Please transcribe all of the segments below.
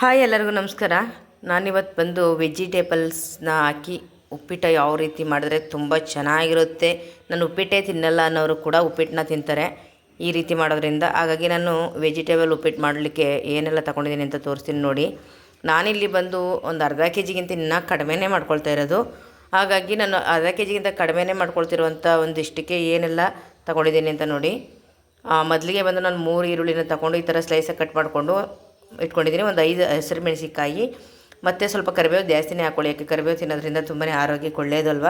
Hi ಎಲ್ಲರಿಗೂ ನಮಸ್ಕಾರ. ನಾನಿವತ್ತು ಬಂದು ವೆಜಿಟೇಬಲ್ಸ್ನ ಹಾಕಿ ಉಪ್ಪಿಟ್ಟು ಯಾವ ರೀತಿ ಮಾಡಿದ್ರೆ ತುಂಬ ಚೆನ್ನಾಗಿರುತ್ತೆ. ನಾನು ಉಪ್ಪಿಟ್ಟೇ ತಿನ್ನಲ್ಲ ಅನ್ನೋರು ಕೂಡ ಉಪ್ಪಿಟ್ಟನ್ನ ತಿಂತಾರೆ. ಈ ರೀತಿ ಮಾಡೋದ್ರಿಂದ ಹಾಗಾಗಿ ನಾನು ವೆಜಿಟೇಬಲ್ ಉಪ್ಪಿಟ್ಟು ಮಾಡಲಿಕ್ಕೆ ಏನೆಲ್ಲ ತಗೊಂಡಿದ್ದೀನಿ ಅಂತ ತೋರಿಸ್ತೀನಿ ನೋಡಿ. ನಾನಿಲ್ಲಿ ಬಂದು ಒಂದು ಅರ್ಧ ಕೆ ಜಿಗಿಂತ ಇನ್ನೂ ಕಡಿಮೆನೇ ಮಾಡ್ಕೊಳ್ತಾ ಇರೋದು. ಹಾಗಾಗಿ ನಾನು ಅರ್ಧ ಕೆ ಜಿಗಿಂತ ಕಡಿಮೆನೇ ಮಾಡ್ಕೊಳ್ತಿರುವಂಥ ಒಂದಿಷ್ಟಕ್ಕೆ ಏನೆಲ್ಲ ತಗೊಂಡಿದ್ದೀನಿ ಅಂತ ನೋಡಿ. ಮೊದಲಿಗೆ ಬಂದು ನಾನು ಮೂರು ಈರುಳ್ಳಿನ ತಗೊಂಡು ಈ ಥರ ಸ್ಲೈಸಾಗಿ ಕಟ್ ಮಾಡಿಕೊಂಡು ಇಟ್ಕೊಂಡಿದ್ದೀನಿ. ಒಂದು ಐದು ಹಸಿರು ಮೆಣಸಿಕಾಯಿ ಮತ್ತು ಸ್ವಲ್ಪ ಕರಿಬೇವು ಜಾಸ್ತಿನೇ ಹಾಕ್ಕೊಳ್ಳಿ ಯಾಕೆ ಕರಿಬೇವು ತಿನ್ನೋದ್ರಿಂದ ತುಂಬಾ ಆರೋಗ್ಯಕ್ಕೆ ಒಳ್ಳೆಯದಲ್ವ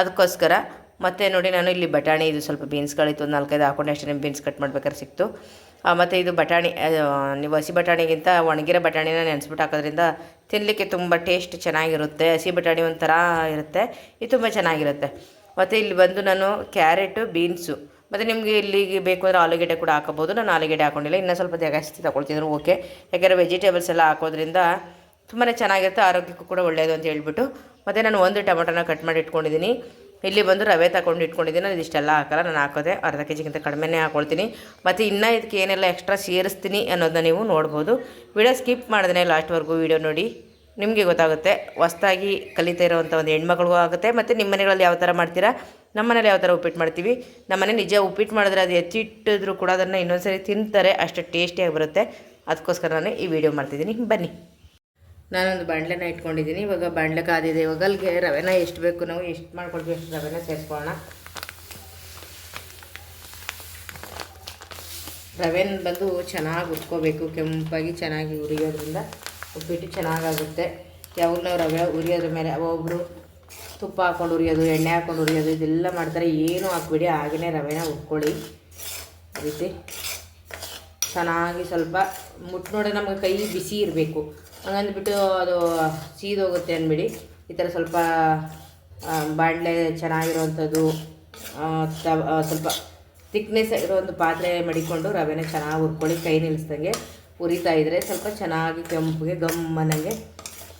ಅದಕ್ಕೋಸ್ಕರ ಮತ್ತು ನೋಡಿ ನಾನು ಇಲ್ಲಿ ಬಟಾಣಿ, ಇದು ಸ್ವಲ್ಪ ಬೀನ್ಸ್ಗಳಿತ್ತು. ಒಂದು ನಾಲ್ಕೈದು ಹಾಕೊಂಡು ಅಷ್ಟೇ ಬೀನ್ಸ್ ಕಟ್ ಮಾಡ್ಬೇಕಾದ್ರೆ ಸಿಕ್ತು. ಮತ್ತು ಇದು ಬಟಾಣಿ ನೀವು ಹಸಿ ಬಟಾಣಿಗಿಂತ ಒಣಗಿರೋ ಬಟಾಣಿನ ನೆನೆಸ್ಬಿಟ್ಟು ಹಾಕೋದ್ರಿಂದ ತಿನ್ನಲಿಕ್ಕೆ ತುಂಬ ಟೇಸ್ಟ್ ಚೆನ್ನಾಗಿರುತ್ತೆ. ಹಸಿ ಬಟಾಣಿ ಒಂಥರ ಇರುತ್ತೆ. ಇದು ತುಂಬ ಚೆನ್ನಾಗಿರುತ್ತೆ. ಮತ್ತು ಇಲ್ಲಿ ಬಂದು ನಾನು ಕ್ಯಾರೆಟು, ಬೀನ್ಸು ಮತ್ತು ನಿಮಗೆ ಇಲ್ಲಿಗೆ ಬೇಕು ಅಂದರೆ ಆಲೂಗೆಡ್ಡೆ ಕೂಡ ಹಾಕೋಬೋದು ನಾನು ಆಲೂಗೆಡ್ಡೆ ಹಾಕೊಂಡಿಲ್ಲ. ಇನ್ನೂ ಸ್ವಲ್ಪ ಜಾಸ್ತಿ ತಗೊಳ್ತಿದ್ರು ಓಕೆ ಯಾಕೆಂದರೆ ವೆಜಿಟೇಬಲ್ಸ್ ಎಲ್ಲ ಹಾಕೋದ್ರಿಂದ ತುಂಬಾ ಚೆನ್ನಾಗಿರುತ್ತೆ. ಆರೋಗ್ಯಕ್ಕೂ ಕೂಡ ಒಳ್ಳೆಯದು ಅಂತ ಹೇಳ್ಬಿಟ್ಟು. ಮತ್ತು ನಾನು ಒಂದು ಟೊಮೊಟೊನ ಕಟ್ ಮಾಡಿ ಇಟ್ಕೊಂಡಿದ್ದೀನಿ. ಇಲ್ಲಿ ಬಂದು ರವೆ ತಗೊಂಡು ಇಟ್ಕೊಂಡಿದ್ದೀನಿ. ನಾನು ಇದಿಷ್ಟೆಲ್ಲ ಹಾಕೋಲ್ಲ. ನಾನು ಹಾಕೋದೆ ಅರ್ಧ ಕೆ ಜಿಗಿಂತ ಕಡಿಮೆನೇ ಹಾಕೊಳ್ತೀನಿ. ಮತ್ತು ಇನ್ನೂ ಇದಕ್ಕೆ ಏನೆಲ್ಲ ಎಕ್ಸ್ಟ್ರಾ ಸೇರಿಸ್ತೀನಿ ಅನ್ನೋದನ್ನ ನೀವು ನೋಡ್ಬೋದು. ವಿಡಿಯೋ ಸ್ಕಿಪ್ ಮಾಡಿದ್ರೆ ಲಾಸ್ಟ್ವರೆಗೂ ವಿಡಿಯೋ ನೋಡಿ. ನಿಮಗೆ ಗೊತ್ತಾಗುತ್ತೆ. ಹೊಸ್ದಾಗಿ ಕಲಿತಾ ಇರೋವಂಥ ಒಂದು ಹೆಣ್ಮಕ್ಳಿಗೂ ಆಗುತ್ತೆ. ಮತ್ತು ನಿಮ್ಮ ಮನೆಗಳಲ್ಲಿ ಯಾವ ಥರ ಮಾಡ್ತೀರಾ? ನಮ್ಮ ಮನೇಲಿ ಯಾವ ಥರ ಉಪ್ಪಿಟ್ಟು ಮಾಡ್ತೀವಿ? ನಮ್ಮನೆ ನಿಜ ಉಪ್ಪಿಟ್ಟು ಮಾಡಿದ್ರೆ ಅದು ಎತ್ತಿಟ್ಟಿದ್ರು ಕೂಡ ಅದನ್ನು ಇನ್ನೊಂದು ಸರಿ ತಿಂತಾರೆ, ಅಷ್ಟು ಟೇಸ್ಟಿಯಾಗಿ ಬರುತ್ತೆ. ಅದಕ್ಕೋಸ್ಕರ ನಾನು ಈ ವಿಡಿಯೋ ಮಾಡ್ತಿದ್ದೀನಿ. ಬನ್ನಿ. ನಾನೊಂದು ಬಾಣಲೆನ ಇಟ್ಕೊಂಡಿದ್ದೀನಿ. ಇವಾಗ ಬಾಣಲೆ ಕಾದಿದೆ. ಇವಾಗ ಅಲ್ಲಿಗೆ ರವೆನ ಎಷ್ಟು ಬೇಕು ನಾವು ಎಷ್ಟು ಮಾಡ್ಕೊಳ್ತೀವಿ ಎಷ್ಟು ರವೆನ ಸೇರಿಸ್ಕೊಳ್ಳೋಣ. ರವೆನ ಬಂದು ಚೆನ್ನಾಗಿ ಉರ್ಕೋಬೇಕು ಕೆಂಪಾಗಿ ಚೆನ್ನಾಗಿ ಉರಿಯೋದ್ರಿಂದ ಉಪ್ಪಿಟ್ಟು ಚೆನ್ನಾಗಾಗುತ್ತೆ. ಯಾವಾಗ ನಾವು ರವೆ ಉರಿಯೋದ್ರ ಮೇಲೆ ಒಬ್ಬರು ತುಪ್ಪ ಹಾಕ್ಕೊಂಡು ಉರಿಯೋದು ಎಣ್ಣೆ ಹಾಕ್ಕೊಂಡು ಉರಿಯೋದು ಇದೆಲ್ಲ ಮಾಡ್ತಾರೆ. ಏನು ಹಾಕ್ಬಿಡಿ ಹಾಗೆಯೇ ರವೆನ ಉಕ್ಕೊಳ್ಳಿ ರೀತಿ ಚೆನ್ನಾಗಿ ಸ್ವಲ್ಪ ಮುಟ್ಟು ನೋಡಿ ನಮಗೆ ಕೈ ಬಿಸಿ ಇರಬೇಕು. ಹಂಗಂದ್ಬಿಟ್ಟು ಅದು ಸೀದೋಗುತ್ತೆ ಅಂದ್ಬಿಡಿ. ಈ ಥರ ಸ್ವಲ್ಪ ಬಾಣಲೆ ಚೆನ್ನಾಗಿರೋವಂಥದ್ದು ಸ್ವಲ್ಪ ತಿಕ್ನೆಸ್ ಇರೋ ಒಂದು ಪಾತ್ರೆ ಮಡಿಕೊಂಡು ರವೆನ ಚೆನ್ನಾಗಿ ಹುರ್ಕೊಳ್ಳಿ. ಕೈ ನಿಲ್ಲಿಸ್ದಂಗೆ ಹುರಿತಾ ಇದ್ದರೆ ಸ್ವಲ್ಪ ಚೆನ್ನಾಗಿ ಕೆಂಪಿಗೆ ಗಮ್ಮನಂಗೆ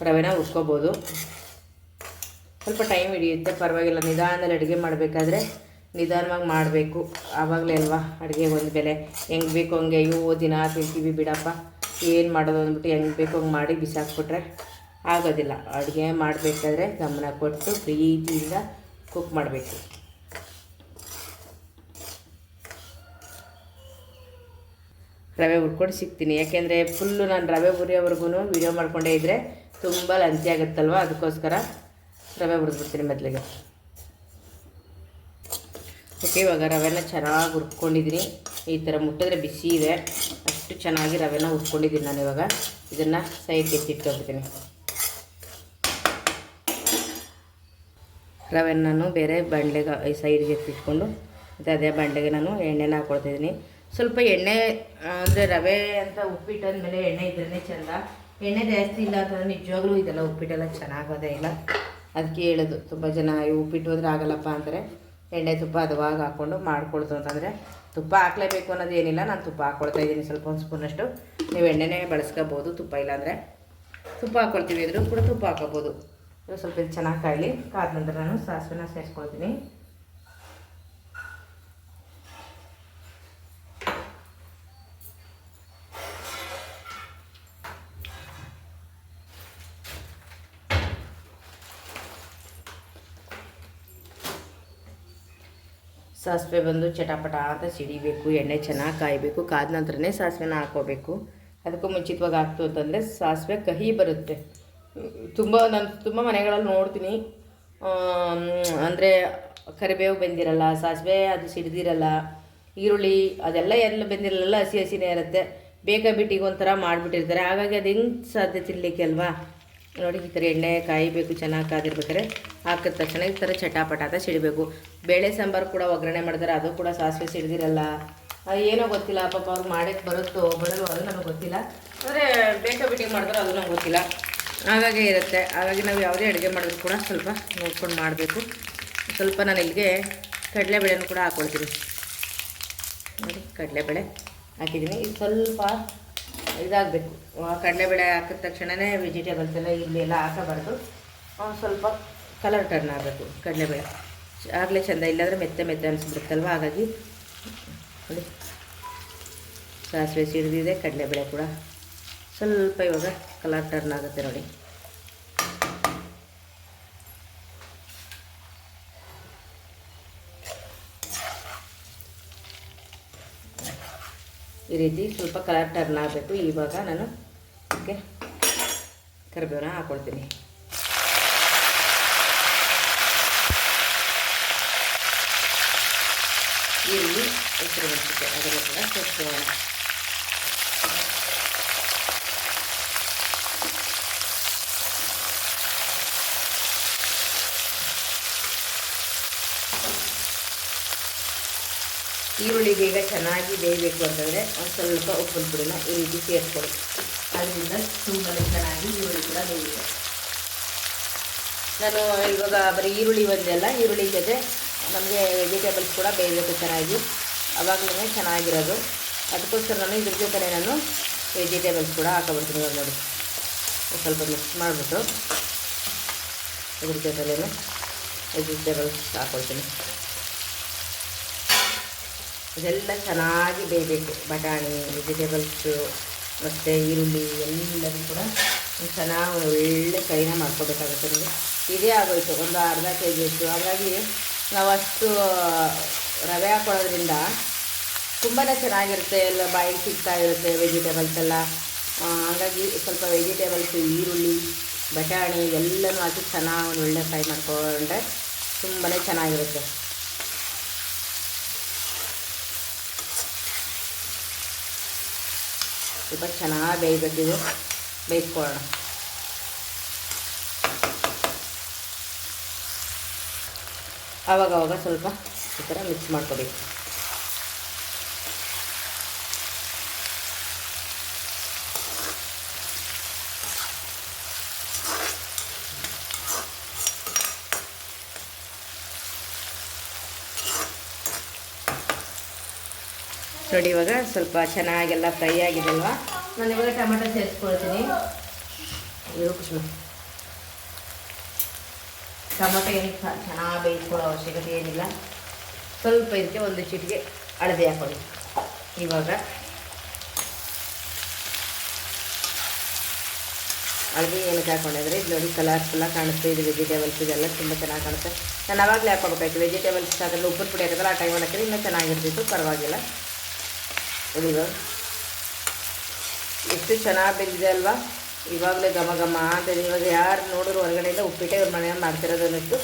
ರವೆನ ಹುರ್ಕೋಬೋದು. ಸ್ವಲ್ಪ ಟೈಮ್ ಹಿಡಿಯುತ್ತೆ, ಪರವಾಗಿಲ್ಲ. ನಿಧಾನದಲ್ಲಿ ಅಡುಗೆ ಮಾಡಬೇಕಾದ್ರೆ ನಿಧಾನವಾಗಿ ಮಾಡಬೇಕು. ಆವಾಗಲೇ ಅಲ್ವಾ, ಅಡುಗೆ ಒಂದು ಬೆಲೆ. ಹೆಂಗೆ ಬೇಕು ಹಂಗೆ, ಅಯ್ಯೋ, ದಿನ ತಿಂತೀವಿ ಬಿಡಪ್ಪ. ಏನು ಮಾಡೋದು ಅಂದ್ಬಿಟ್ಟು ಹೆಂಗೆ ಬೇಕು ಹಂಗೆ ಮಾಡಿ ಬಿಸಾಕ್ಬಿಟ್ರೆ ಆಗೋದಿಲ್ಲ. ಅಡುಗೆ ಮಾಡಬೇಕಾದ್ರೆ ಗಮನ ಕೊಟ್ಟು ಪ್ರೀತಿಯಿಂದ ಕುಕ್ ಮಾಡಬೇಕು. ರವೆ ಹುರ್ಕೊಂಡು ಸಿಗ್ತೀನಿ. ಯಾಕೆಂದರೆ ಫುಲ್ಲು ನಾನು ರವೆ ಹುರಿಯೋವರೆಗೂ ವೀಡಿಯೋ ಮಾಡಿಕೊಂಡೇ ಇದ್ದರೆ ತುಂಬ ಲಂಚಿ ಆಗುತ್ತಲ್ವ? ಅದಕ್ಕೋಸ್ಕರ ರವೆ ಹುರಿದ್ಬಿಡ್ತೀನಿ ಮೊದಲಿಗೆ ಓಕೆ ಇವಾಗ ರವೆನ ಚೆನ್ನಾಗಿ ಹುರ್ಕೊಂಡಿದ್ದೀನಿ. ಈ ಥರ ಮುಟ್ಟಿದ್ರೆ ಬಿಸಿ ಇದೆ. ಅಷ್ಟು ಚೆನ್ನಾಗಿ ರವೆನ ಹುರ್ಕೊಂಡಿದ್ದೀನಿ ನಾನು ಇವಾಗ. ಇದನ್ನು ಸೈಡ್ಗೆ ಎತ್ತಿಟ್ಕೊಬಿಡ್ತೀನಿ ರವೆನ ನಾನು ಬೇರೆ ಬಂಡೆಗೆ ಸೈಡ್ಗೆ ಎತ್ತಿಟ್ಕೊಂಡು, ಮತ್ತು ಅದೇ ಬಂಡೆಗೆ ನಾನು ಎಣ್ಣೆನ ಹಾಕ್ಕೊಳ್ತಿದ್ದೀನಿ ಸ್ವಲ್ಪ ಎಣ್ಣೆ ಅಂದರೆ ರವೆ ಅಂತ ಉಪ್ಪಿಟ್ಟು ಎಣ್ಣೆ ಇದ್ರೇ ಚೆಂದ. ಎಣ್ಣೆ ಜಾಸ್ತಿ ಇಲ್ಲ ಅಂತಂದ್ರೆ ನಿಜವಾಗ್ಲೂ ಇದೆಲ್ಲ ಉಪ್ಪಿಟ್ಟೆಲ್ಲ ಚೆನ್ನಾಗೋದೇ ಇಲ್ಲ. ಅದಕ್ಕೆ ಹೇಳೋದು, ತುಂಬ ಜನ ಉಪ್ಪಿಟ್ಟು ಅಂದರೆ ಆಗಲ್ಲಪ್ಪ ಅಂದರೆ, ಎಣ್ಣೆ ತುಪ್ಪ ಅದವಾಗ ಹಾಕ್ಕೊಂಡು ಮಾಡ್ಕೊಳ್ತು ಅಂತಂದರೆ, ತುಪ್ಪ ಹಾಕ್ಲೇಬೇಕು ಅನ್ನೋದು ಏನಿಲ್ಲ, ನಾನು ತುಪ್ಪ ಹಾಕ್ಕೊಳ್ತಾ ಇದ್ದೀನಿ ಸ್ವಲ್ಪ ಒಂದು ಸ್ಪೂನಷ್ಟು. ನೀವು ಎಣ್ಣೆನೇ ಬಳಸ್ಕೋಬೋದು, ತುಪ್ಪ ಇಲ್ಲಾಂದರೆ ತುಪ್ಪ ಹಾಕ್ಕೊಳ್ತೀವಿ. ಇದ್ರೂ ಕೂಡ ತುಪ್ಪ ಹಾಕೋಬೋದು ಸ್ವಲ್ಪ ಇದು ಚೆನ್ನಾಗಿ ಕಾಯಲಿ ಕಾದ ನಂತರ ನಾನು ಸಾಸಿವೆನ ಸೇರಿಸ್ಕೊಳ್ತೀನಿ. ಸಾಸಿವೆ ಬಂದು ಚಟಾಪಟ ಅಂತ ಸಿಡಿಬೇಕು, ಎಣ್ಣೆ ಚೆನ್ನಾಗಿ ಕಾಯಬೇಕು, ಕಾದ ನಂತರನೇ ಸಾಸಿವೆನ ಹಾಕೋಬೇಕು. ಅದಕ್ಕೂ ಮುಂಚಿತವಾಗಿ ಹಾಕ್ತು ಅಂತಂದರೆ ಸಾಸಿವೆ ಕಹಿ ಬರುತ್ತೆ. ತುಂಬ ನಾನು ತುಂಬ ಮನೆಗಳಲ್ಲಿ ನೋಡ್ತೀನಿ. ಅಂದರೆ ಕರಿಬೇವು ಬೆಂದಿರಲ್ಲ, ಸಾಸಿವೆ ಅದು ಸಿಡಿದಿರಲ್ಲ, ಈರುಳ್ಳಿ ಅದೆಲ್ಲ ಎಲ್ಲ ಬೆಂದಿರಲ್ಲ, ಹಸಿ ಹಸಿನೇ ಇರುತ್ತೆ. ಬೇಗ ಬಿಟ್ಟಿಗೆ ಒಂಥರ ಮಾಡಿಬಿಟ್ಟಿರ್ತಾರೆ. ಹಾಗಾಗಿ ಅದು ಹೆಂಗೆ ಸಾಧ್ಯ ತಿನ್ನಲಿಕ್ಕೆ ಅಲ್ವಾ? ನೋಡಿ ಈ ಥರ ಎಣ್ಣೆ ಕಾಯಬೇಕು, ಚೆನ್ನಾಗಿ ಕಾದಿರ್ಬೇಕಾದ್ರೆ ಹಾಕಿದ ತಕ್ಷಣ ಈ ಥರ ಚಟಾಪಟ ಅಂತ ಸಿಡಬೇಕು. ಬೇಳೆ ಸಾಂಬಾರು ಕೂಡ ಒಗ್ಗರಣೆ ಮಾಡಿದ್ರೆ ಅದು ಕೂಡ ಸಾಸಿವೆ ಸಿಡಿದಿರಲ್ಲ. ಏನೋ ಗೊತ್ತಿಲ್ಲ, ಪಾಪ ಅವ್ರು ಮಾಡಕ್ಕೆ ಬರುತ್ತೋ, ಬರಲ್ವೋ ಅದು ನಮಗೆ ಗೊತ್ತಿಲ್ಲ. ಅಂದರೆ ಬೇಕ ಬಿಟ್ಟಿಗೆ ಮಾಡಿದ್ರೆ ಅದು ನಮ್ಗೆ ಗೊತ್ತಿಲ್ಲ. ಹಾಗಾಗಿ ಇರುತ್ತೆ. ಹಾಗಾಗಿ ನಾವು ಯಾವುದೇ ಅಡುಗೆ ಮಾಡಿದ್ರು ಕೂಡ ಸ್ವಲ್ಪ ನೋಡ್ಕೊಂಡು ಮಾಡಬೇಕು. ಸ್ವಲ್ಪ ನಾನು ಇಲ್ಲಿಗೆ ಕಡಲೆಬೇಳೆನೂ ಕೂಡ ಹಾಕ್ಕೊಳ್ತೀನಿ ನೋಡಿ, ಕಡಲೆಬೇಳೆ ಹಾಕಿದ್ದೀನಿ. ಇದು ಸ್ವಲ್ಪ ಇದಾಗಬೇಕು. ಕಡಲೆಬೇಳೆ ಹಾಕಿದ ತಕ್ಷಣವೇ ವೆಜಿಟೇಬಲ್ಸ್ ಎಲ್ಲ ಇಲ್ಲಿ ಎಲ್ಲ ಹಾಕಬಾರ್ದು. ಸ್ವಲ್ಪ ಕಲರ್ ಟರ್ನ್ ಆಗಬೇಕು ಕಡಲೆಬೇಳೆ ಆಗಲೇ ಚೆಂದ, ಇಲ್ಲಾಂದರೆ ಮೆತ್ತೆ ಮೆತ್ತೆ ಅನಿಸ್ಬಿಡುತ್ತಲ್ವ? ಹಾಗಾಗಿ ನೋಡಿ. ಸಾಸಿವೆ ಸಿಡಿದಿದೆ ಕಡಲೆಬೇಳೆ ಕೂಡ. ಸ್ವಲ್ಪ ಇವಾಗ ಕಲರ್ ಟರ್ನ್ ಆಗುತ್ತೆ ನೋಡಿ. ಈ ರೀತಿ ಸ್ವಲ್ಪ ಕಲರ್ ಟರ್ನ್ ಆಗಬೇಕು. ಇವಾಗ ನಾನು ಓಕೆ ಕರಿಬೇವು ಹಾಕ್ಕೊಳ್ತೀನಿ ಈರುಳ್ಳಿ ಹೆಸರು ಮೆಣಸಿಗೆ ಅದನ್ನು ಕೂಡ ಸೇರಿಸ್ಕೊಳ್ಳೋಣ ಈರುಳ್ಳಿ ಬೇಗ ಚೆನ್ನಾಗಿ ಬೇಯಬೇಕು ಅಂತಂದರೆ ಒಂದು ಸ್ವಲ್ಪ ಉಪ್ಪಿನ ಪುಡಿನ ಈ ರೀತಿ ಸೇರಿಸ್ಕೊಳ್ಳಿ ಅದರಿಂದ ತುಂಬಾ ಚೆನ್ನಾಗಿ ಈರುಳ್ಳಿ ಕೂಡ ಬೇಯುತ್ತೆ ನಾನು ಇವಾಗ ಬರೀ ಈರುಳ್ಳಿ ಒಂದೇ ಅಲ್ಲ, ಈರುಳ್ಳಿ ಜೊತೆ ನಮಗೆ ವೆಜಿಟೇಬಲ್ಸ್ ಕೂಡ ಬೇಯಬೇಕು ಚೆನ್ನಾಗಿ ಅವಾಗಲೇ ಚೆನ್ನಾಗಿರೋದು. ಅದಕ್ಕೋಸ್ಕರ ನಾನು ಇದ್ರ ಜೊತೆ ನಾನು ವೆಜಿಟೇಬಲ್ಸ್ ಕೂಡ ಹಾಕೊಬಿಡ್ತೀನಿ ಇವಾಗ ನೋಡಿ. ಸ್ವಲ್ಪ ಮಿಕ್ಸ್ ಮಾಡಿಬಿಟ್ಟು ಇದ್ರ ಜೊತೆಲೇ ವೆಜಿಟೇಬಲ್ಸ್ ಹಾಕ್ಕೊಳ್ತೀನಿ ಇದೆಲ್ಲ ಚೆನ್ನಾಗಿ ಬೇಯಬೇಕು. ಬಟಾಣಿ ವೆಜಿಟೇಬಲ್ಸು ಮತ್ತು ಈರುಳ್ಳಿ ಎಲ್ಲದೂ ಕೂಡ ಚೆನ್ನಾಗಿ ಒಳ್ಳೆ ಕೈನ ಮಾಡ್ಕೋಬೇಕಾಗುತ್ತೆ ನಮಗೆ. ಇದೇ ಆಗೋಯ್ತು. ಒಂದು ಅರ್ಧ ಕೆ ಜಿ ಇತ್ತು ಹಾಗಾಗಿ ನಾವು ಅಷ್ಟು ರವೆ ಹಾಕೊಳ್ಳೋದ್ರಿಂದ ತುಂಬಾ ಚೆನ್ನಾಗಿರುತ್ತೆ. ಎಲ್ಲ ಬಾಯಿಗೆ ಸಿಗ್ತಾ ಇರುತ್ತೆ ವೆಜಿಟೇಬಲ್ಸ್ ಎಲ್ಲ. ಹಾಗಾಗಿ ಸ್ವಲ್ಪ ವೆಜಿಟೇಬಲ್ಸು ಈರುಳ್ಳಿ, ಬಟಾಣಿ ಎಲ್ಲನೂ ಹಾಕಿ ಚೆನ್ನಾಗಿ ಒಂದು ಒಳ್ಳೆ ಫ್ರೈ ಮಾಡ್ಕೊಂಡ್ರೆ ತುಂಬಾ ಚೆನ್ನಾಗಿರುತ್ತೆ. ಸ್ವಲ್ಪ ಚೆನ್ನಾಗಿ ಬೇಯಬೇಕಿದು. ಬೇಯಿಸ್ಕೊಳ್ಳೋಣ. ಆವಾಗವಾಗ ಆವಾಗ ಸ್ವಲ್ಪ ಈ ಥರ ಮಿಕ್ಸ್ ಮಾಡ್ಕೋಬೇಕು. ನೋಡಿ ಇವಾಗ ಸ್ವಲ್ಪ ಚೆನ್ನಾಗೆಲ್ಲ ಫ್ರೈ ಆಗಿದೆಲ್ವ? ನಾನು ಇವಾಗ ಟೊಮೆಟೊ ಸೇರಿಸ್ಕೊಳ್ತೀನಿ. ಟೊಮೆಟೊ ಏನು ಚೆನ್ನಾಗಿ ಬೇಯಿಸ್ಕೊಳ್ಳೋ ಅವಶ್ಯಕತೆ ಏನಿಲ್ಲ. ಸ್ವಲ್ಪ ಇದಕ್ಕೆ ಒಂದು ಚಿಟಿಗೆ ಹಳದಿ ಹಾಕೊಳ್ಳಿ. ಇವಾಗ ಹಳದಿ ಏನಕ್ಕೆ ಹಾಕೊಂಡಿದ್ರೆ ಇದು ನೋಡಿ ಕಲರ್ಫುಲ್ಲಾಗಿ ಕಾಣುತ್ತೆ, ಇದು ವೆಜಿಟೇಬಲ್ಸ್ ಇದೆಲ್ಲ ತುಂಬ ಚೆನ್ನಾಗಿ ಕಾಣುತ್ತೆ. ನಾನು ಅವಾಗಲೇ ಹಾಕೋಬೇಕಾಯ್ತು ವೆಜಿಟೇಬಲ್ಸ್ ಅದರಲ್ಲಿ ಉಪ್ಪು ಪುಡಿ ಹಾಕಿದ್ರೆ ಆ ಟೈಮಲ್ಲಿ ಹಾಕಿದ್ರೆ ಇನ್ನೂ ಚೆನ್ನಾಗಿರ್ತಿತ್ತು. ಪರವಾಗಿಲ್ಲ. ಎಷ್ಟು ಚೆನ್ನಾಗಿ ಬೆಂದಿದೆ ಅಲ್ವಾ? ಇವಾಗಲೇ ಘಮ ಘಮ ಅಂತೇಳಿ ಇವಾಗ ಯಾರು ನೋಡಿದ್ರು ಹೊರಗಡೆಯಿಂದ ಉಪ್ಪಿಟ್ಟೆ ಇವ್ರ ಮನೆಯಲ್ಲಿ ಮಾಡ್ತಿರೋದು ಅನ್ನಿಸ್ತು.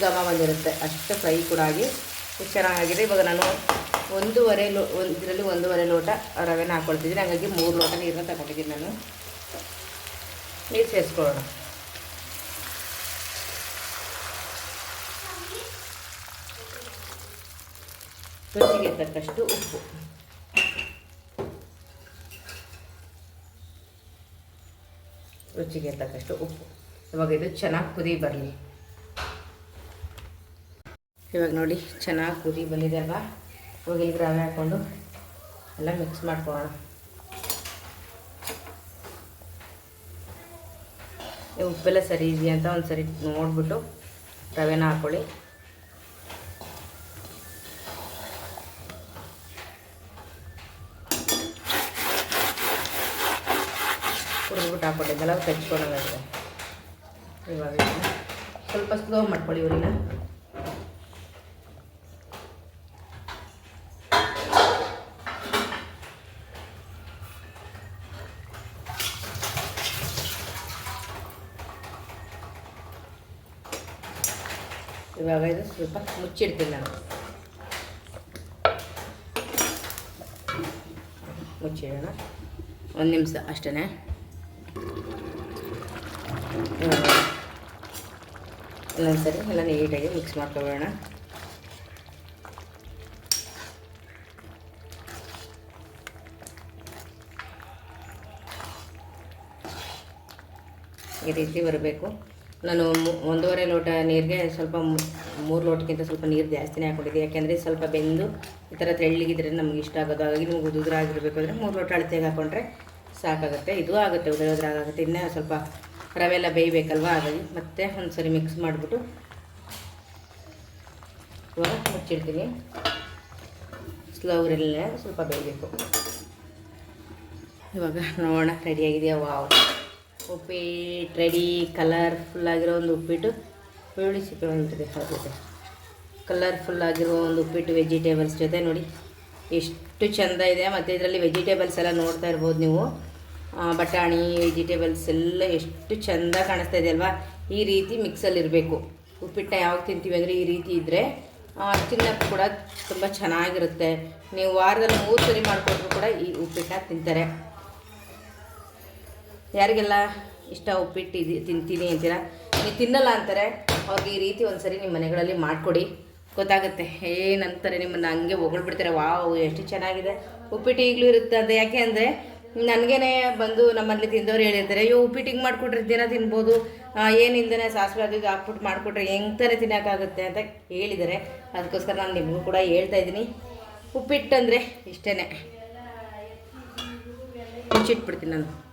ಘಮ ಬಂದಿರುತ್ತೆ. ಅಷ್ಟು ಫ್ರೈ ಕೂಡ ಆಗಿ ಚೆನ್ನಾಗಿದೆ ಇವಾಗ ನಾನು ಒಂದೂವರೆ ಲೋ, ಒಂದು, ಇದರಲ್ಲಿ ಒಂದೂವರೆ ಲೋಟ ರವೆನ ಹಾಕ್ಕೊಳ್ತಿದ್ದೀನಿ ಹಾಗಾಗಿ ಮೂರು ಲೋಟ ನೀರನ್ನ ತಗೊಂಡಿದ್ದೀನಿ ನಾನು. ನೀರು ಸೇರಿಸ್ಕೊಳ್ಳೋಣ. ರುಚಿಗೆ ತಕ್ಕಷ್ಟು ಉಪ್ಪು. ರುಚಿಗೆ ತಕ್ಕಷ್ಟು ಉಪ್ಪು. ಇವಾಗ ಇದು ಚೆನ್ನಾಗಿ ಕುದಿ ಬರಲಿ. ಇವಾಗ ನೋಡಿ, ಚೆನ್ನಾಗಿ ಕುದಿ ಬಂದಿದೆ ಅಲ್ವಾ? ಇವಾಗ ಈಗ ರವೆ ಹಾಕ್ಕೊಂಡು ಎಲ್ಲ ಮಿಕ್ಸ್ ಮಾಡ್ಕೊಳ್ಳೋಣ. ಉಪ್ಪೆಲ್ಲ ಸರಿ ಇದೆಯಾ ಅಂತ ಒಂದು ಸರಿ ನೋಡಿಬಿಟ್ಟು ರವೆನ ಹಾಕ್ಕೊಳ್ಳಿ ಹುರಿದ್ಬಿಟ್ಟು ಹಾಕ್ಕೊಂಡಿದ್ದೆಲ್ಲ ಕಚ್ಕೊಂಡಂಗಾಗಿದೆ ಇವಾಗ ಸ್ವಲ್ಪ ಸ್ಲೋ ಮಾಡ್ಕೊಳ್ಳಿ ಇವ್ರನ್ನ ಇವಾಗ ಇದು ಸ್ವಲ್ಪ ಮುಚ್ಚಿಡ್ತೀನಿ ನಾನು. ಮುಚ್ಚಿಡೋಣ. ಒಂದು ನಿಮಿಷ ಅಷ್ಟೇ ಇನ್ನೊಂದ್ಸರಿ ಎಲ್ಲ ನೀಟಾಗಿ ಮಿಕ್ಸ್ ಮಾಡ್ಕೊಬೇಡ ಈ ರೀತಿ ಬರಬೇಕು. ನಾನು ಒಂದೂವರೆ ಲೋಟ ನೀರಿಗೆ ಸ್ವಲ್ಪ ಮೂರು ಲೋಟಕ್ಕಿಂತ ಸ್ವಲ್ಪ ನೀರು ಜಾಸ್ತಿನೇ ಹಾಕ್ಕೊಂಡಿದ್ದೆ ಯಾಕೆಂದರೆ ಸ್ವಲ್ಪ ಬೆಂದು ಈ ಥರ ತೆಳ್ಳಗಿದ್ರೆ ನಮ್ಗೆ ಇಷ್ಟ ಆಗೋದು. ಹಾಗಾಗಿ ನಿಮ್ಗೆ ಉದುದ್ರ ಆಗಿರಬೇಕು ಅಂದರೆ ಮೂರು ಲೋಟ ಅಳತೆಗೆ ಹಾಕ್ಕೊಂಡ್ರೆ ಸಾಕಾಗುತ್ತೆ. ಇದು ಆಗುತ್ತೆ ಉದ್ರ ಇನ್ನೇ ಆಗುತ್ತೆ. ಇನ್ನೂ ಸ್ವಲ್ಪ ರವೆ ಎಲ್ಲ ಬೇಯಬೇಕಲ್ವ? ಹಾಗಾಗಿ ಮತ್ತೆ ಒಂದು ಸರಿ ಮಿಕ್ಸ್ ಮಾಡಿಬಿಟ್ಟು ಇವಾಗ ಮುಚ್ಚಿಡ್ತೀನಿ. ಸ್ಲೋ ಉರಿಯಲ್ಲೇ ಸ್ವಲ್ಪ ಬೇಯಬೇಕು. ಇವಾಗ ನೋಡೋಣ ರೆಡಿಯಾಗಿದೆಯಾ ವಾವ್. ಉಪ್ಪಿಟ್ಟು ರೆಡಿ ಕಲರ್ಫುಲ್ ಆಗಿರೋ ಒಂದು ಉಪ್ಪಿಟ್ಟು. ಈರುಳ್ಳಿ ಅದ್ರ ಜೊತೆ ಕಲರ್ಫುಲ್ ಆಗಿರೋ ಒಂದು ಉಪ್ಪಿಟ್ಟು ವೆಜಿಟೇಬಲ್ಸ್ ಜೊತೆ ನೋಡಿ. ಎಷ್ಟು ಚೆಂದ ಇದೆ. ಮತ್ತು ಇದರಲ್ಲಿ ವೆಜಿಟೇಬಲ್ಸ್ ಎಲ್ಲ ನೋಡ್ತಾ ಇರ್ಬೋದು ನೀವು. ಬಟಾಣಿ ವೆಜಿಟೇಬಲ್ಸ್ ಎಲ್ಲ ಎಷ್ಟು ಚೆಂದ ಕಾಣಿಸ್ತಾ ಇದೆ ಅಲ್ವಾ? ಈ ರೀತಿ ಮಿಕ್ಸಲ್ಲಿ ಇರಬೇಕು. ಉಪ್ಪಿಟ್ಟನ್ನ ಯಾವಾಗ ತಿಂತೀವಿ ಅಂದರೆ ಈ ರೀತಿ ಇದ್ದರೆ ತಿನ್ನೋಕ್ಕೆ ಕೂಡ ತುಂಬ ಚೆನ್ನಾಗಿರುತ್ತೆ. ನೀವು ವಾರದಲ್ಲಿ ಮೂರು ಸರಿ ಮಾಡಿಕೊಟ್ರು ಕೂಡ ಈ ಉಪ್ಪಿಟ್ಟನ್ನ ತಿಂತಾರೆ. ಯಾರಿಗೆಲ್ಲ ಇಷ್ಟ ಉಪ್ಪಿಟ್ಟು ಇದು, ತಿಂತೀನಿ ಅಂತೀರಾ? ನೀವು ತಿನ್ನಲ್ಲ ಅಂತಾರೆ, ಅವ್ರಿಗೆ ಈ ರೀತಿ ಒಂದು ಸರಿ ನಿಮ್ಮ ಮನೆಗಳಲ್ಲಿ ಮಾಡಿಕೊಡಿ. ಗೊತ್ತಾಗುತ್ತೆ. ಏನಂತಾರೆ ನಿಮ್ಮನ್ನು ಹಂಗೆ ಹೊಗಳ್ಬಿಡ್ತಾರೆ? ವಾವ್, ಎಷ್ಟು ಚೆನ್ನಾಗಿದೆ. ಉಪ್ಪಿಟ್ಟು ಈಗಲೂ ಇರುತ್ತೆ ಅಂತ. ಯಾಕೆ ಅಂದರೆ ನನಗೇನೆ ಬಂದು ನಮ್ಮಲ್ಲಿ ತಿಂದವ್ರು ಹೇಳಿರ್ತಾರೆ, ಅಯ್ಯೋ, ಉಪ್ಪಿಟ್ಟು ಹಿಂಗೆ ಮಾಡಿಕೊಟ್ರೆ ದಿನ ತಿನ್ಬೋದು. ಏನಿಲ್ದೇ ಸಾಸಿವೆ ಅದು ಇದು ಹಾಕ್ಬಿಟ್ಟು ಮಾಡಿಕೊಟ್ರೆ ಹೆಂಗೆ ಥರ ತಿನ್ನೋಕ್ಕಾಗುತ್ತೆ? ಅಂತ ಹೇಳಿದ್ದಾರೆ. ಅದಕ್ಕೋಸ್ಕರ ನಾನು ನಿಮಗೂ ಕೂಡ ಹೇಳ್ತಾ ಇದ್ದೀನಿ. ಉಪ್ಪಿಟ್ಟು ಅಂದರೆ ಇಷ್ಟೇ ಮುಚ್ಚಿಟ್ಬಿಡ್ತೀನಿ ನಾನು.